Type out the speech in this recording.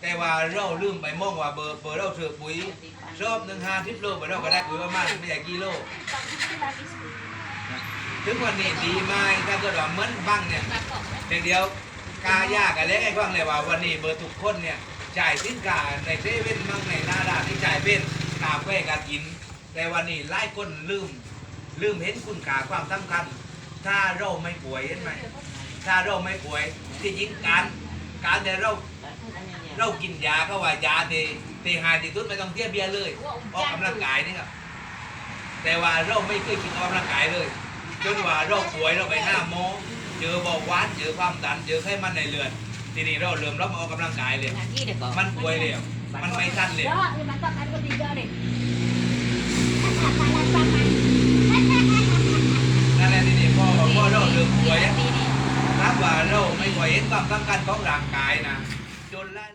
แต่ว่าเราลืมไปมองว่าเบอร์เบอร์เราเถือปุ๋ยรอบหนึ่งห้าทิปโลไปเราก็ได้ปุ๋ยประมาณไม่ใช่กิโลถึงวันนี้ดีไหมถ้าเกิดว่าเหมือนบ้างเนี่ยเดี๋ยวเดียวกายากอะไรไอ้บ้างเลยว่าวันนี้เบอร์ทุกคนเนี่ยจ่ายสินค้าในเซเว่นมั่งในหน้าร้านที่จ่ายเป็นกาแฟกากิน แต่วันนี้ไล่คนลืม ลืมเห็นคุณค่าความสำคัญ ถ้าเราไม่ป่วยเห็นไหมถ้าเราไม่ป่วยที่จริงการการแต่เรา เรากินยาก็ว่ายาเตเตหายที่สุดไม่ต้องเทียบเบียร์เลยออกกำลังกายนี่ครับแต่ว่าเราไม่เคยกินออกกำลังกายเลย จนว่าเราป่วยเราไปห้าโมงเจอเบาหวานเจอความดันเจอไขมันในเลือดทีนี้เราเริ่มรับมาออกกำลังกายเลยมันป่วยเลยมันไม่ทันเลย Đó, thì bạn có ăn có gì cho đi. นั่นแหละทีนี้พอพอเราเริ่มป่วยอะรับว่าเราไม่ไหวเห็นความสำคัญของร่างกายนะจนไล่